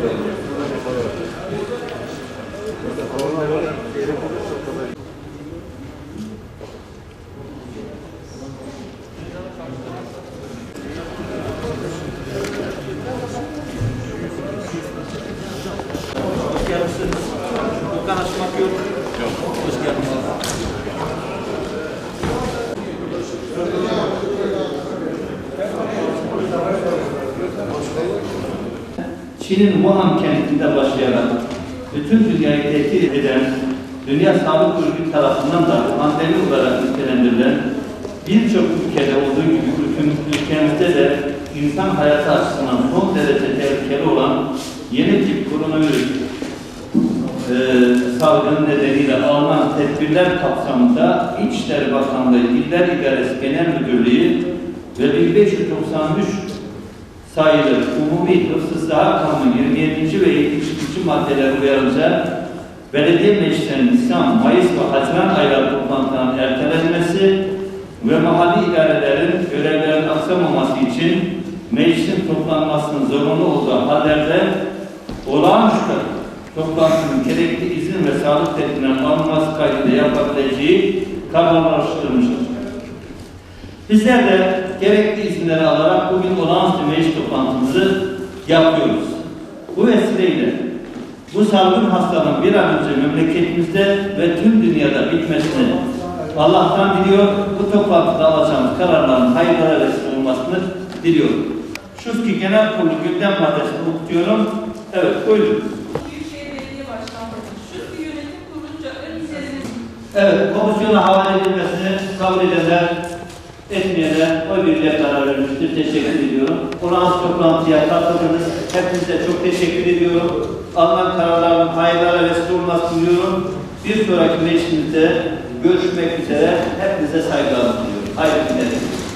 Thank you. Çin'in Wuhan kentinde başlayarak bütün dünyayı tehdit eden Dünya Sağlık Örgütü tarafından da pandemi olarak nitelendirilen birçok ülkede olduğu gibi ülkem- ülkemizde de insan hayatı açısından son derece tehlikeli olan yeni tip koronavirüs e, salgını nedeniyle alınan tedbirler kapsamında İçişleri Bakanlığı İller İdaresi Genel Müdürlüğü ve 1593 sayılı Umumi Hıfzı Saha Kanunu 27. ve 72. maddeler uyarınca belediye meclislerinin Nisan, Mayıs ve Haziran ayları toplantılarının ertelenmesi ve mahalli idarelerin görevlerin aksamaması için meclisin toplanmasının zorunlu olduğu hallerde olağanüstü toplantının gerekli izin ve sağlık tedbirlerinin alınması kaydıyla yapabileceği kararlaştırılmıştır. Bizler de gerekli yapıyoruz. Bu vesileyle bu salgın hastalığın bir an önce memleketimizde ve tüm dünyada bitmesini Allah'tan diliyor. Bu toplantıda alacağımız kararların hayırlara vesile olmasını diliyorum. Şu ki genel kurulu gündem maddesini okutuyorum. Evet buyurun. Evet, komisyona havale edilmesini kabul edenler, etmeyenler oy birliğiyle karar vermiştir. Teşekkür ediyorum. Olağanüstü toplantıya katıldınız. Hepinize çok teşekkür ediyorum. Alınan kararların hayırlara vesile olmasını diliyorum. Bir sonraki meclisimizde görüşmek üzere. Hepinize saygılar diliyorum.